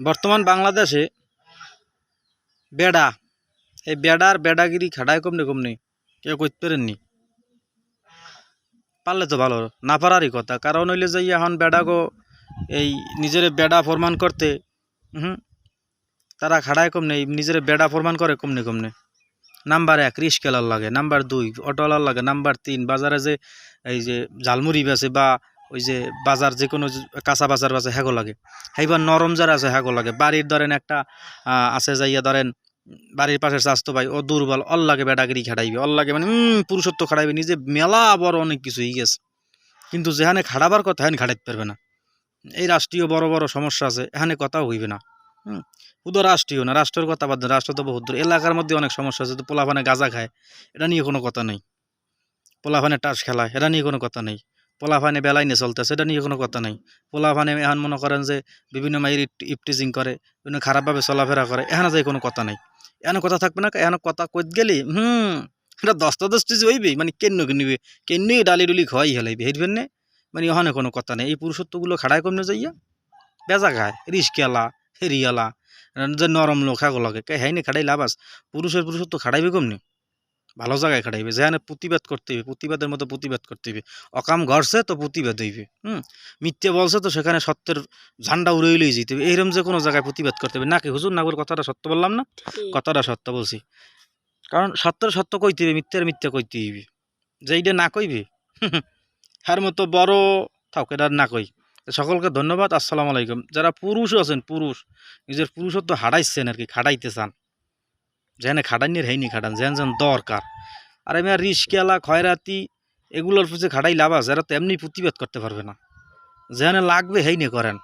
বর্তমান বাংলাদেশে বেড়া, এই বেড়ার বেড়াগিরি খাটায় কমনে কমনে কেউ করতে পারেননি। পারলে তো ভালো, না পারারই কথা। কারণ হইলে যে এখন বেড়াগো এই নিজের বেড়া প্রমাণ করতে হুম তারা খাড়ায় কমনে নিজের বেড়া প্রমাণ করে কমনে কমনে। নাম্বার এক, রিস্কেলার লাগে। নাম্বার দুই অটোওয়ালার লাগে। নাম্বার তিন, বাজারে যে এই যে ঝালমুড়ি বেছে বা ওই যে বাজার যে কোনো কাঁচা বাজার আছে হ্যাগো লাগে। সেইবার নরম যারা আছে হ্যাগো লাগে। বাড়ির ধরেন একটা আছে যাইয়া ধরেন, বাড়ির পাশের স্বাস্থ্য ভাই, ও দুর্বল, অল লাগে বেটাগিরি খাটাইবে, অল লাগে মানে পুরুষত্ব খাটাইবে, নিজে মেলা বড় অনেক কিছু হয়ে গেছে। কিন্তু যেখানে খাড়াবার কথা এখানে খাটাইতে পারবে না। এই রাষ্ট্রীয় বড় বড় সমস্যা আছে, এখানে কথাও হইবে না। শুধু রাষ্ট্রীয় না, রাষ্ট্রের কথা বাদ রাষ্ট্র তো বহুত এলাকার মধ্যে অনেক সমস্যা আছে তো পোলাপানে গাঁজা খায়, এটা নিয়ে কোনো কথা নেই। পোলাপানে টাস খেলায়, এটা নিয়ে কোনো কথা নেই। পোলাপানে বেলায় নিয়ে চলতেছে, এটা নিয়ে কোনো কথা নেই। পোলাপানে এখন মনে করেন যে বিভিন্ন মায়ের ইপটিজিং করে, বিভিন্ন খারাপভাবে চলাফেরা করে, এখানে যাই কোনো কথা নাই। এখানে কথা থাকবে না, এখানে কথা কইত গেলি, হুম, এটা দশটা দশটি যে হইবে মানে কেন কিনবে কেন্নই ডালি ডুলি খাওয়াই হেলাইবে হেরবেন নে মানে ওখানে কোনো কথা নেই। এই পুরুষত্বগুলো খাড়ায় কমনে যাইয়া, বেজা খায়, রিস্কেলা, হেরিয়ালা, যে নরম লোক হ্যাগো লাগে, কে হ্যাঁ খাড়াই লাভ আস পুরুষের পুরুষত্ব খাড়াইবে কমনি? ভালো জায়গায় খাটাইবে। যেখানে প্রতিবাদ করতে হইবে প্রতিবাদের মতো প্রতিবাদ করতে হইবে। অকাম ঘরছে তো প্রতিবাদ হইবে হুম? মিথ্যে বলছে তো সেখানে সত্যের ঝান্ডা উড়ে উড়েই যেতে হবে এইরকম যে কোনো জায়গায় প্রতিবাদ করতে হবে নাকি হুজুর নাগর কথাটা সত্য বললাম না? কথাটা সত্য বলছি। কারণ সত্যের সত্য কইতে হইবে মিথ্যের মিথ্যা কইতে হইবে। যেইটা না কইবে হার মতো বড় থাক এটা আর না কই। সকলকে ধন্যবাদ আসসালামু আলাইকুম। যারা পুরুষও আছেন পুরুষ নিজের পুরুষত্ব হারাইছেন আর কি খাটাইতে চান। যেখানে খাটানির হেইনি খাটান, যেন যেন দরকার। আর আর রিস্কেলা খয়রাতি, এগুলোর পুজো খাটাই লাভ আছে, এরা তো এমনি প্রতিবাদ করতে পারবে না। যেখানে লাগবে হেইনি করেন।